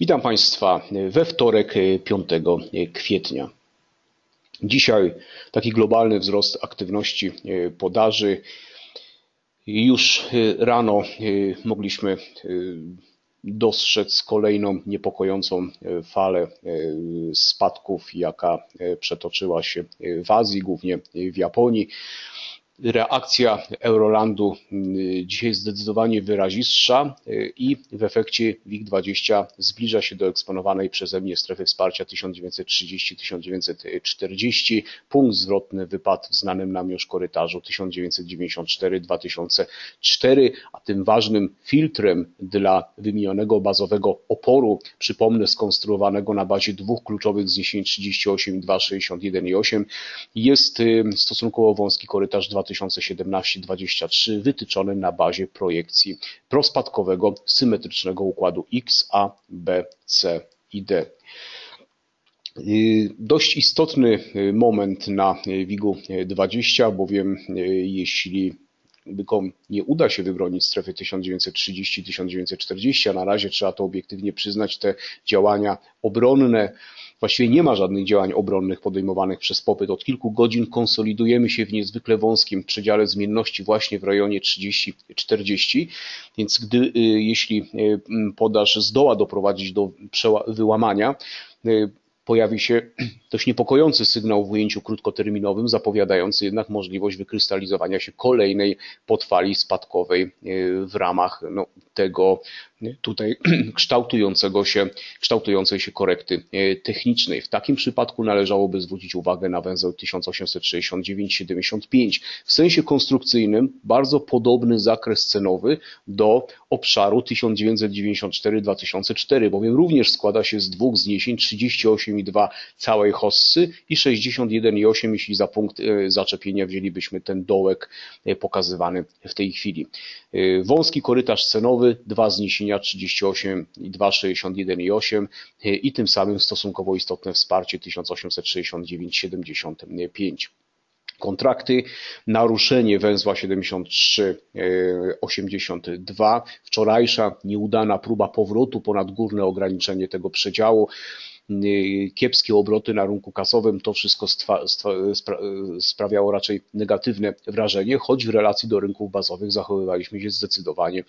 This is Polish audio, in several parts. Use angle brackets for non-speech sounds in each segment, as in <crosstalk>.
Witam Państwa we wtorek 5 kwietnia. Dzisiaj taki globalny wzrost aktywności podaży. Już rano mogliśmy dostrzec kolejną niepokojącą falę spadków, jaka przetoczyła się w Azji, głównie w Japonii reakcja Eurolandu y, dzisiaj zdecydowanie wyrazistsza y, i w efekcie WIG20 zbliża się do eksponowanej przeze mnie strefy wsparcia 1930-1940. Punkt zwrotny wypadł w znanym nam już korytarzu 1994-2004, a tym ważnym filtrem dla wymienionego bazowego oporu, przypomnę, skonstruowanego na bazie dwóch kluczowych zniesień 38 2, 61 i 8 jest y, stosunkowo wąski korytarz 2000 2017-23 wytyczone na bazie projekcji prospadkowego symetrycznego układu X, A, B, C i D. Y, dość istotny y, moment na WIG-u 20, bowiem y, jeśli Bykom nie uda się wybronić strefy 1930-1940, a na razie trzeba to obiektywnie przyznać, te działania obronne Właściwie nie ma żadnych działań obronnych podejmowanych przez popyt. Od kilku godzin konsolidujemy się w niezwykle wąskim przedziale zmienności właśnie w rejonie 30-40, więc gdy, y, jeśli y, podaż zdoła doprowadzić do wyłamania, y, pojawi się <clears throat> dość niepokojący sygnał w ujęciu krótkoterminowym, zapowiadający jednak możliwość wykrystalizowania się kolejnej podfali spadkowej w ramach no, tego tutaj <clears throat> kształtującego się, kształtującej się korekty e, technicznej. W takim przypadku należałoby zwrócić uwagę na węzeł 1869-75. W sensie konstrukcyjnym bardzo podobny zakres cenowy do obszaru 1994-2004, bowiem również składa się z dwóch zniesień 38,2 całej hossy i 61,8 jeśli za punkt e, zaczepienia wzięlibyśmy ten dołek e, pokazywany w tej chwili. Wąski korytarz cenowy, dwa zniesienia 38 i 2, 61 i 8 i tym samym stosunkowo istotne wsparcie 1869,75 kontrakty, naruszenie węzła 73,82, wczorajsza nieudana próba powrotu ponad górne ograniczenie tego przedziału, kiepskie obroty na rynku kasowym, to wszystko stwa, stwa, spra, sprawiało raczej negatywne wrażenie, choć w relacji do rynków bazowych zachowywaliśmy się zdecydowanie y,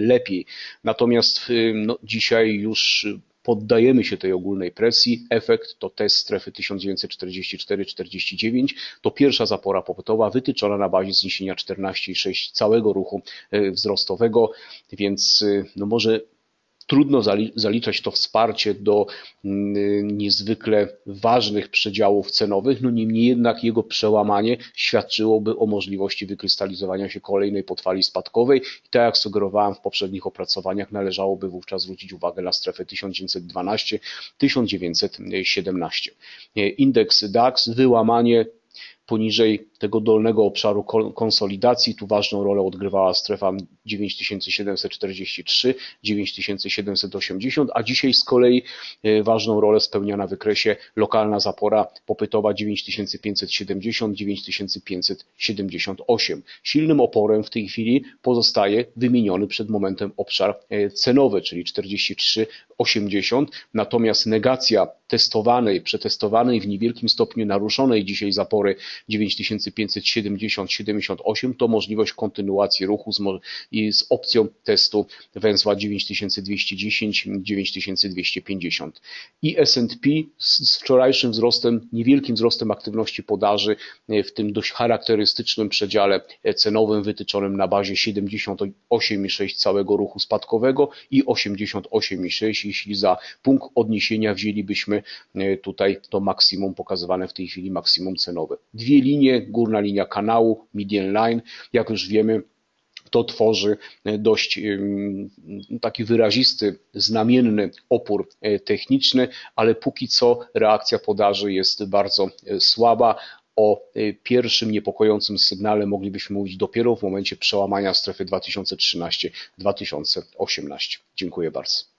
lepiej. Natomiast y, no, dzisiaj już poddajemy się tej ogólnej presji. Efekt to test strefy 1944-49. To pierwsza zapora popytowa wytyczona na bazie zniesienia 14,6 całego ruchu wzrostowego, więc no może Trudno zaliczać to wsparcie do mm, niezwykle ważnych przedziałów cenowych, no niemniej jednak jego przełamanie świadczyłoby o możliwości wykrystalizowania się kolejnej podfali spadkowej i tak jak sugerowałem w poprzednich opracowaniach, należałoby wówczas zwrócić uwagę na strefę 1912-1917. Indeks DAX, wyłamanie poniżej tego dolnego obszaru konsolidacji. Tu ważną rolę odgrywała strefa 9743, 9780, a dzisiaj z kolei e, ważną rolę spełnia na wykresie lokalna zapora popytowa 9570, 9578. Silnym oporem w tej chwili pozostaje wymieniony przed momentem obszar e, cenowy, czyli 43,80, natomiast negacja testowanej, przetestowanej w niewielkim stopniu naruszonej dzisiaj zapory 9570-78 to możliwość kontynuacji ruchu z, i z opcją testu węzła 9210-9250. I S&P z wczorajszym wzrostem, niewielkim wzrostem aktywności podaży e, w tym dość charakterystycznym przedziale e, cenowym wytyczonym na bazie 78,6 całego ruchu spadkowego i 88,6 jeśli za punkt odniesienia wzięlibyśmy tutaj to maksimum pokazywane w tej chwili maksimum cenowe. Dwie linie, górna linia kanału, median line, jak już wiemy, to tworzy dość taki wyrazisty, znamienny opór e, techniczny, ale póki co reakcja podaży jest bardzo e, słaba. O e, pierwszym niepokojącym sygnale moglibyśmy mówić dopiero w momencie przełamania strefy 2013-2018. Dziękuję bardzo.